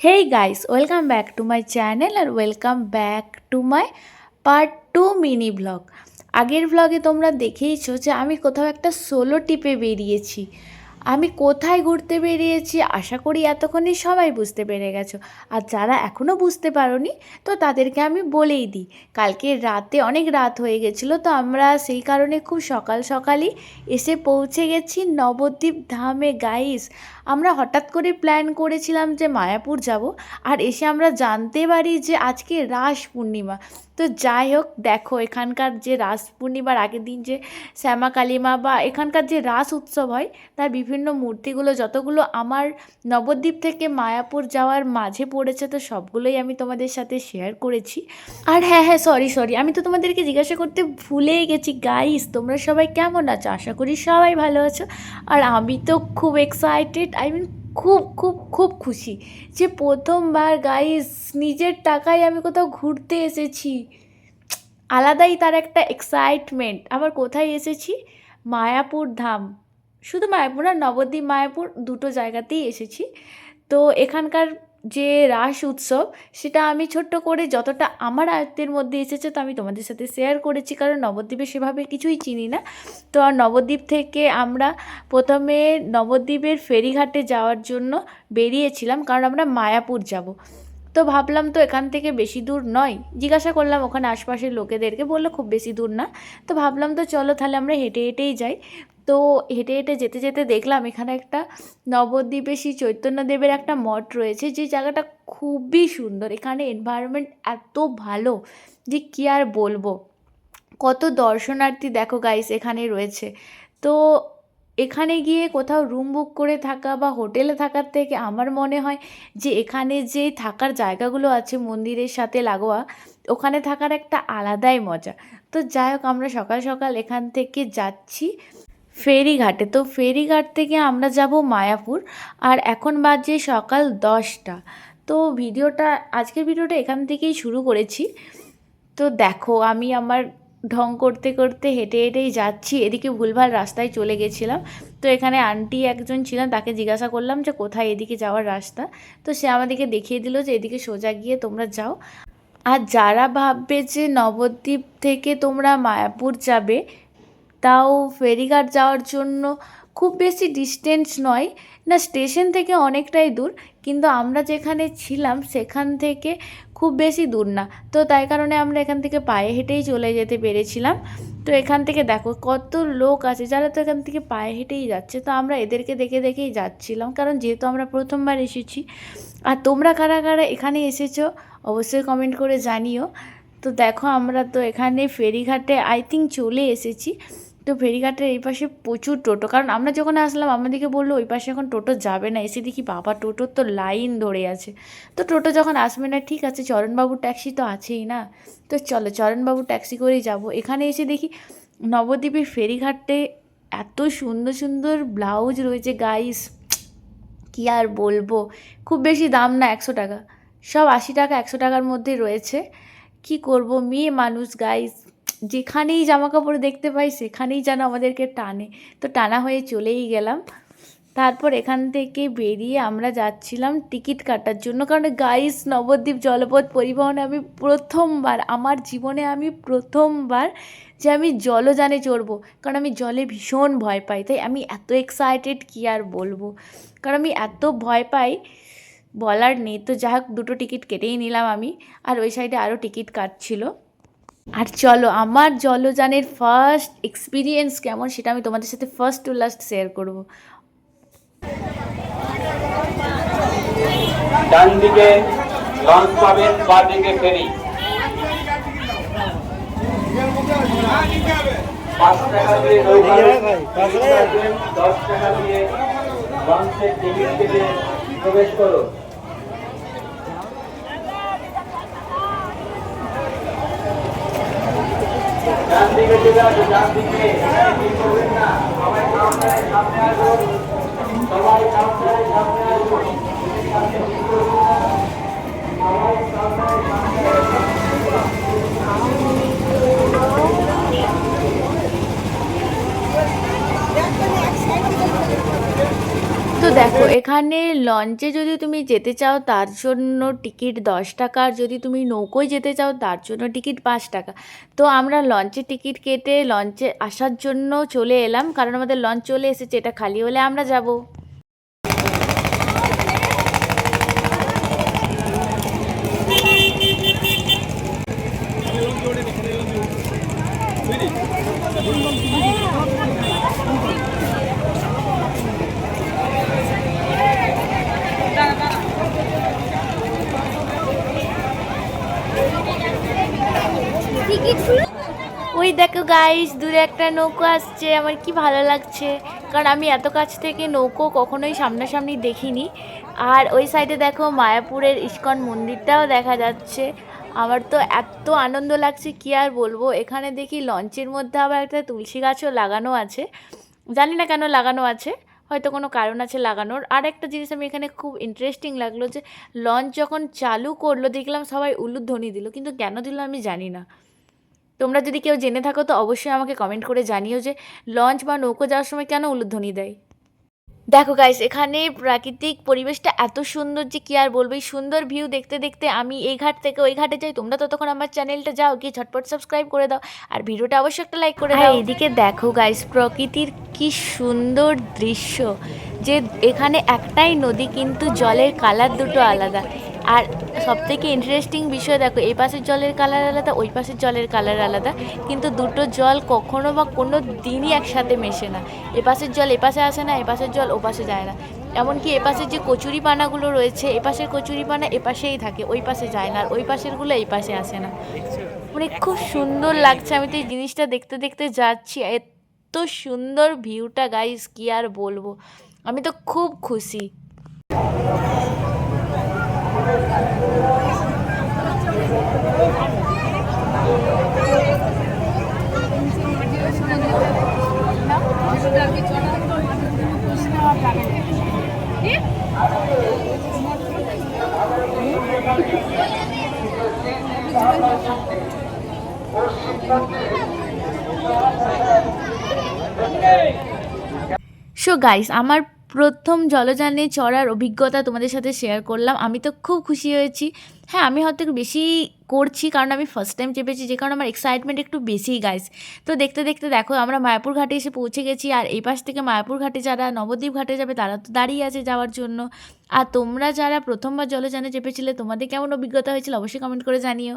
Hey guys welcome back to my channel R welcome back to my part two mini vlog আগের ব্লগে তোমরা দেখেইছো যে আমি কোথাও একটা সোলো টিপে বেরিয়েছি। আমি কোথায় ঘুরতে বেরিয়েছি? আশা করি এতক্ষণই সবাই বুঝতে পেরে গেছো। আর যারা এখনও বুঝতে পারোনি, তো তাদেরকে আমি বলেই দিই। কালকে রাতে অনেক রাত হয়ে গেছিল, তো আমরা সেই কারণে খুব সকাল সকালই এসে পৌঁছে গেছি নবদ্বীপ ধামে। গাইস আমরা হঠাৎ করে প্ল্যান করেছিলাম যে মায়াপুর যাব। আর এসে আমরা জানতে পারি যে আজকে রাস পূর্ণিমা। তো যাই হোক, দেখো এখানকার যে রাস পূর্ণিমার আগের দিন যে শ্যামা কালিমা বা এখানকার যে রাস উৎসব হয়, তার বিভিন্ন মূর্তিগুলো যতগুলো আমার নবদ্বীপ থেকে মায়াপুর যাওয়ার মাঝে পড়েছে, তো সবগুলোই আমি তোমাদের সাথে শেয়ার করেছি। আর হ্যাঁ হ্যাঁ সরি সরি আমি তো তোমাদেরকে জিজ্ঞাসা করতে ভুলেই গেছি। গাইস তোমরা সবাই কেমন আছো? আশা করি সবাই ভালো আছো। আর আমি তো খুব এক্সাইটেড আই মিন খুব খুব খুব খুশি যে প্রথমবার গাইস নিজের টাকায় আমি কোথাও ঘুরতে এসেছি। আলাদাই তার একটা এক্সাইটমেন্ট আবার কোথায় এসেছি? মায়াপুর ধাম। শুধু মায়াপুর না, নবদ্বীপ, মায়াপুর দুটো জায়গাতেই এসেছি। তো এখানকার যে রাস উৎসব, সেটা আমি ছোট্ট করে যতটা আমার আয়ত্তের মধ্যে এসেছে তো আমি তোমাদের সাথে শেয়ার করেছি। কারণ নবদ্বীপে সেভাবে কিছুই চিনি না। তো আর নবদ্বীপ থেকে আমরা প্রথমে নবদ্বীপের ফেরিঘাটে যাওয়ার জন্য বেরিয়েছিলাম। কারণ আমরা মায়াপুর যাব। তো ভাবলাম তো এখান থেকে বেশি দূর নয়। জিজ্ঞাসা করলাম, ওখানে আশপাশের লোকেদেরকে? বলল, খুব বেশি দূর না। তো ভাবলাম তো চলো তাহলে আমরা হেঁটে হেঁটেই যাই। তো হেঁটে হেঁটে যেতে যেতে দেখলাম এখানে একটা নবদ্বীপে শ্রী চৈতন্যদেবের একটা মঠ রয়েছে, যে জায়গাটা খুবই সুন্দর। এখানে এনভায়রনমেন্ট এত ভালো যে কী আর বলব? কত দর্শনার্থী দেখো গাইস এখানে রয়েছে। তো এখানে গিয়ে কোথাও রুম বুক করে থাকা বা হোটেলে থাকার থেকে আমার মনে হয় যে এখানে যে থাকার জায়গাগুলো আছে মন্দিরের সাথে লাগোয়া, ওখানে থাকার একটা আলাদাই মজা। তো যাই হোক, আমরা সকাল সকাল এখান থেকে যাচ্ছি ফেরিঘাটে। তো ফেরিঘাট থেকে আমরা যাব মায়াপুর আর এখন বাজে সকাল দশটা। তো ভিডিওটা, আজকের ভিডিওটা এখান থেকেই শুরু করেছি। তো দেখো, আমি আমার ঢং করতে করতে হেঁটে হেঁটেই যাচ্ছি। এদিকে ভুলভাল রাস্তায় চলে গেছিলাম। তো এখানে আন্টি একজন ছিলেন, তাকে জিজ্ঞাসা করলাম যে কোথায় এদিকে যাওয়ার রাস্তা? তো সে আমাদেরকে দেখিয়ে দিল যে এদিকে সোজা গিয়ে তোমরা যাও। আর যারা ভাববে যে নবদ্বীপ থেকে তোমরা মায়াপুর যাবে, তাও ফেরিঘাট যাওয়ার জন্য খুব বেশি ডিস্টেন্স নয়। না স্টেশন থেকে অনেকটাই দূর। কিন্তু আমরা যেখানে ছিলাম, সেখান থেকে খুব বেশি দূর না। তো তাই কারণে আমরা এখান থেকে পায়ে হেঁটেই চলে যেতে পেরেছিলাম। তো এখান থেকে দেখো কত লোক আছে যারা তো এখান থেকে পায়ে হেঁটেই যাচ্ছে। তো আমরা এদেরকে দেখে দেখেই যাচ্ছিলাম। কারণ যেহেতু আমরা প্রথমবার এসেছি, আর তোমরা কারা কারা এখানে এসেছ অবশ্যই কমেন্ট করে জানিও। তো দেখো আমরা তো এখানে ফেরিঘাটে আই থিঙ্ক চলে এসেছি। তো ফেরিঘাটের এই পাশে প্রচুর টোটো। কারণ আমরা যখন আসলাম, আমাদেরকে বলল, ওই পাশে এখন টোটো যাবে না। এসে দেখি, বাবা, টোটোর তো লাইন ধরে আছে। তো টোটো যখন আসবে না, ঠিক আছে, চরণবাবুর ট্যাক্সি তো আছেই না। তো চলো, চরণবাবুর ট্যাক্সি করেই যাব। এখানে এসে দেখি, নবদ্বীপের ফেরিঘাটে এত সুন্দর সুন্দর ব্লাউজ রয়েছে গাইস কি আর বলব? খুব বেশি দাম না, একশো টাকা। সব আশি টাকা, একশো টাকার মধ্যে রয়েছে। কি করব? মেয়ে মানুষ গাইস যেখানেই জামা কাপড় দেখতে পাই, সেখানেই যেন আমাদেরকে টানে। তো টানা হয়ে চলেই গেলাম। তারপর এখান থেকে বেরিয়ে আমরা যাচ্ছিলাম টিকিট কাটার জন্য। কারণ গাইস নবদ্বীপ জলপথ পরিবহনে আমি প্রথমবার, আমার জীবনে আমি প্রথমবার যে আমি জলযানে চড়বো। কারণ আমি জলে ভীষণ ভয় পাই, তাই আমি এত এক্সাইটেড কী আর বলব? কারণ আমি এত ভয় পাই, বলার নেই। তো যাই হোক দুটো টিকিট কেটেই নিলাম আমি। আর ওই সাইডে আরও টিকিট কাটছিল। আর চলো, আমার জলযানের ফার্স্ট এক্সপিরিয়েন্স কেমন সেটা আমি তোমাদের সাথে ফার্স্ট টু লাস্ট শেয়ার করব। ডান দিকে লঞ্চ পাবেন বা দিকে ফেরি প্রবেশ করো ডান দিকে চলে আসো ডান দিকে ঠিক করবেন না সবাই দেখো, এখানে লঞ্চে যদি তুমি যেতে চাও, তার জন্য টিকিট দশ টাকা, আর যদি তুমি নৌকোয় যেতে চাও, তার জন্য টিকিট পাঁচ টাকা। তো আমরা লঞ্চে টিকিট কেটে লঞ্চে আসার জন্য চলে এলাম, কারণ আমাদের লঞ্চ চলে এসেছে, এটা খালি হলে আমরা যাব ওই দেখো গাইস দূরে একটা নৌকো আসছে, আমার কি ভালো লাগছে? কারণ আমি এত কাছ থেকে নৌকো কখনোই সামনাসামনি দেখিনি। আর ওই সাইডে দেখো মায়াপুরের ইস্কন মন্দিরটাও দেখা যাচ্ছে। আমার তো এত আনন্দ লাগছে, কি আর বলব? এখানে দেখি লঞ্চের মধ্যে আবার একটা তুলসী গাছও লাগানো আছে। জানি না কেন লাগানো আছে, হয়তো কোনো কারণ আছে লাগানোর। আর একটা জিনিস আমি এখানে খুব ইন্টারেস্টিং লাগল যে, লঞ্চ যখন চালু করল, দেখলাম সবাই উলুধ্বনি দিল, কিন্তু কেন দিল আমি জানি না। তোমরা যদি কেউ জেনে থাকো তো অবশ্যই আমাকে কমেন্ট করে জানিও যে লঞ্চ বা নৌকো যাওয়ার সময় কেন উলুধ্বনি দেয়। দেখো গাইস এখানে প্রাকৃতিক পরিবেশটা এত সুন্দর যে কি আর বলব? এই সুন্দর ভিউ দেখতে দেখতে আমি এই ঘাট থেকে ওই ঘাটে যাই। তোমরা ততক্ষণ আমার চ্যানেলটা যাও গিয়ে ঝটপট সাবস্ক্রাইব করে দাও। আর ভিডিওটা অবশ্যই একটা লাইক করে দাও। এদিকে দেখো গাইস প্রকৃতির কি সুন্দর দৃশ্য। যে এখানে একটাই নদী কিন্তু জলের কালার দুটো আলাদা। আর সব থেকে ইন্টারেস্টিং বিষয় দেখো, এই পাশের জলের কালার আলাদা, ওই পাশের জলের কালার আলাদা, কিন্তু দুটো জল কখনো বা কোনো দিনই একসাথে মেশে না। এ পাশের জল এ পাশে আসে না, এ পাশের জল ও পাশে যায় না। এমনকি এ পাশের যে কচুরি পানাগুলো রয়েছে, এ পাশের কচুরি পানা এ পাশেই থাকে, ওই পাশে যায় না আর ওই পাশেরগুলো এই পাশে আসে না। মানে খুব সুন্দর লাগছে, আমি তো এই জিনিসটা দেখতে দেখতে যাচ্ছি, এত সুন্দর ভিউটা গাইস কি আর বলব? আমি তো খুব খুশি। সো গাইস আমার প্রথম জলযানে চড়ার অভিজ্ঞতা তোমাদের সাথে শেয়ার করলাম। আমি তো খুব খুশি হয়েছি। হ্যাঁ আমি হয়তো একটু বেশি করছি কারণ আমি ফার্স্ট টাইম চেপেছি, যে কারণে আমার এক্সাইটমেন্ট একটু বেশিই গাইস তো দেখতে দেখতে দেখো, আমরা মায়াপুর ঘাটে এসে পৌঁছে গেছি আর এই পাশ থেকে মায়াপুর ঘাটে যারা নবদ্বীপ ঘাটে যাবে, তারা তো দাঁড়িয়ে আছে যাওয়ার জন্য। আর তোমরা যারা প্রথমবার জলযানে চেপেছিলে, তোমাদের কেমন অভিজ্ঞতা হয়েছিল অবশ্যই কমেন্ট করে জানিও।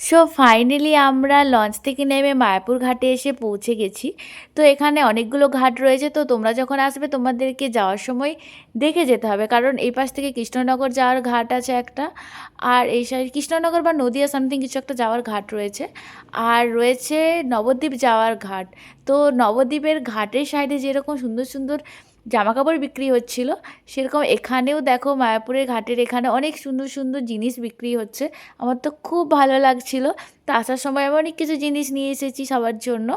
সো ফাইনালি আমরা লঞ্চ থেকে নেমে মায়াপুর ঘাটে এসে পৌঁছে গেছি। তো এখানে অনেকগুলো ঘাট রয়েছে। তো তোমরা যখন আসবে, তোমাদেরকে যাওয়ার সময় দেখে যেতে হবে। কারণ এই পাশ থেকে কৃষ্ণনগর যাওয়ার ঘাট আছে একটা। আর এই সাইড কৃষ্ণনগর বা নদিয়া সামথিং কিছু একটা যাওয়ার ঘাট রয়েছে। আর রয়েছে নবদ্বীপ যাওয়ার ঘাট। তো নবদ্বীপের ঘাটের সাইডে যেরকম সুন্দর সুন্দর জামা কাপড় বিক্রি হচ্ছিল। সেরকম এখানেও দেখো মায়াপুরের ঘাটের এখানে অনেক সুন্দর সুন্দর জিনিস বিক্রি হচ্ছে। আমার তো খুব ভালো লাগছিল। তো আসার সময় আমি অনেক কিছু জিনিস নিয়ে এসেছি সবার জন্য।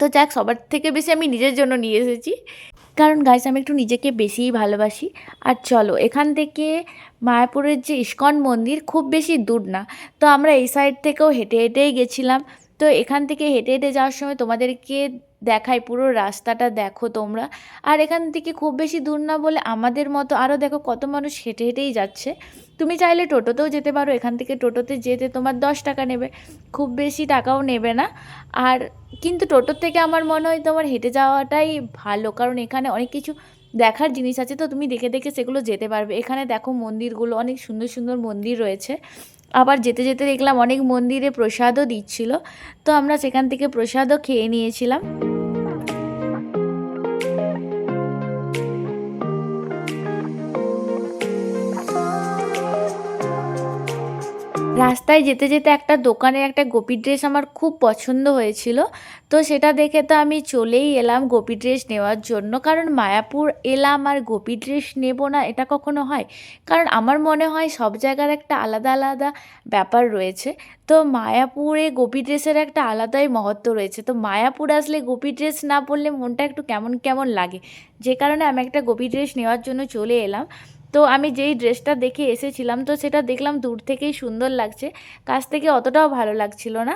তো যাক, সবার থেকে বেশি আমি নিজের জন্য নিয়ে এসেছি। কারণ গাইস আমি একটু নিজেকে বেশিই ভালোবাসি। আর চলো, এখান থেকে মায়াপুরের যে ইস্কন মন্দির খুব বেশি দূর না। তো আমরা এই সাইড থেকেও হেঁটে হেঁটেই গেছিলাম। তো এখান থেকে হেঁটে হেঁটে যাওয়ার সময় তোমাদেরকে দেখাই, পুরো রাস্তাটা দেখো তোমরা। আর এখান থেকে খুব বেশি দূর না বলে আমাদের মতো আরও দেখো কত মানুষ হেঁটে হেঁটেই যাচ্ছে। তুমি চাইলে টোটোতেও যেতে পারো, এখান থেকে টোটোতে যেতে তোমার দশ টাকা নেবে, খুব বেশি টাকাও নেবে না। আর কিন্তু টোটোর থেকে আমার মনে হয় তোমার হেঁটে যাওয়াটাই ভালো, কারণ এখানে অনেক কিছু দেখার জিনিস আছে, তো তুমি দেখে দেখে সেগুলো যেতে পারবে। এখানে দেখো মন্দিরগুলো, অনেক সুন্দর সুন্দর মন্দির রয়েছে। আবার যেতে যেতে দেখলাম অনেক মন্দিরে প্রসাদও দিচ্ছিল। তো আমরা সেখান থেকে প্রসাদও খেয়ে নিয়েছিলাম। রাস্তায় যেতে যেতে একটা দোকানে একটা গোপী ড্রেস আমার খুব পছন্দ হয়েছিল। তো সেটা দেখে তো আমি চলেই এলাম গোপী ড্রেস নেওয়ার জন্য। কারণ মায়াপুর এলাম আর গোপী ড্রেস নেব না, এটা কখনো হয়। কারণ আমার মনে হয় সব জায়গার একটা আলাদা আলাদা ব্যাপার রয়েছে। তো মায়াপুরে গোপী ড্রেসের একটা আলাদাই মহত্ব রয়েছে। তো মায়াপুর আসলে গোপী ড্রেস না পরলে মনটা একটু কেমন কেমন লাগে? যে কারণে আমি একটা গোপী ড্রেস নেওয়ার জন্য চলে এলাম। তো আমি যেই ড্রেসটা দেখে এসেছিলাম, তো সেটা দেখলাম দূর থেকেই সুন্দর লাগছে। কাছ থেকে অতটাও ভালো লাগছিল না।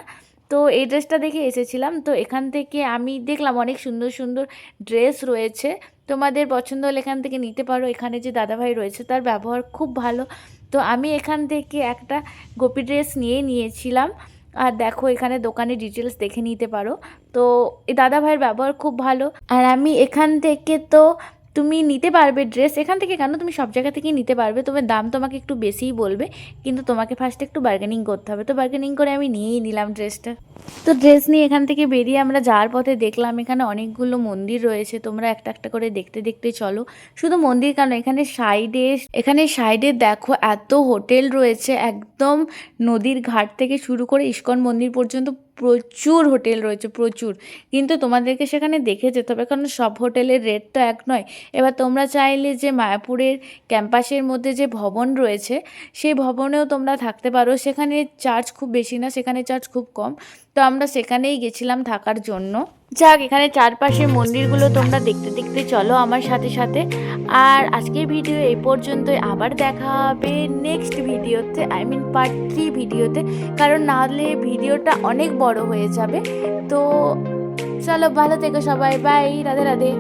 তো এই ড্রেসটা দেখে এসেছিলাম, তো এখান থেকে আমি দেখলাম অনেক সুন্দর সুন্দর ড্রেস রয়েছে। তোমাদের পছন্দ হলে এখান থেকে নিতে পারো। এখানে যে দাদাভাই রয়েছে, তার ব্যবহার খুব ভালো। তো আমি এখান থেকে একটা গোপি ড্রেস নিয়ে নিয়েছিলাম। আর দেখো, এখানে দোকানে ডিটেলস দেখে নিতে পারো। তো এই দাদা ভাইয়ের ব্যবহার খুব ভালো। আর আমি এখান থেকে তো তুমি নিতে পারবে ড্রেস এখান থেকে কেন তুমি সব জায়গা থেকেই নিতে পারবে? তবে দাম তোমাকে একটু বেশিই বলবে, কিন্তু তোমাকে ফার্স্টে একটু বার্গেনিং করতে হবে। তো বার্গেনিং করে আমি নিয়েই নিলাম ড্রেসটা তো ড্রেস নিয়ে এখান থেকে বেরিয়ে আমরা যাওয়ার পথে দেখলাম এখানে অনেকগুলো মন্দির রয়েছে। তোমরা একটা একটা করে দেখতে দেখতে চলো। শুধু মন্দির কেন, এখানে সাইডে এখানে সাইডে দেখো এত হোটেল রয়েছে। একদম নদীর ঘাট থেকে শুরু করে ইস্কন মন্দির পর্যন্ত প্রচুর হোটেল রয়েছে, প্রচুর। কিন্তু তোমাদেরকে সেখানে দেখে যেতে হবে, কারণ সব হোটেলের রেট তো এক নয়। এবার তোমরা চাইলে যে মায়াপুরের ক্যাম্পাসের মধ্যে যে ভবন রয়েছে, সেই ভবনেও তোমরা থাকতে পারো। সেখানে চার্জ খুব বেশি না, সেখানে চার্জ খুব কম। তো আমরা সেখানেই গেছিলাম থাকার জন্য। যাক, এখানে চারপাশে মন্দিরগুলো তোমরা দেখতে দেখতে চলো আমার সাথে সাথে। আর আজকের ভিডিও এই পর্যন্তই। আবার দেখা হবে নেক্সট ভিডিওতে আই মিন পার্ট থ্রি ভিডিওতে। কারণ না হলে ভিডিওটা অনেক বড় হয়ে যাবে। তো চলো, ভালো থেকো সবাই। বাই রাধে রাধে।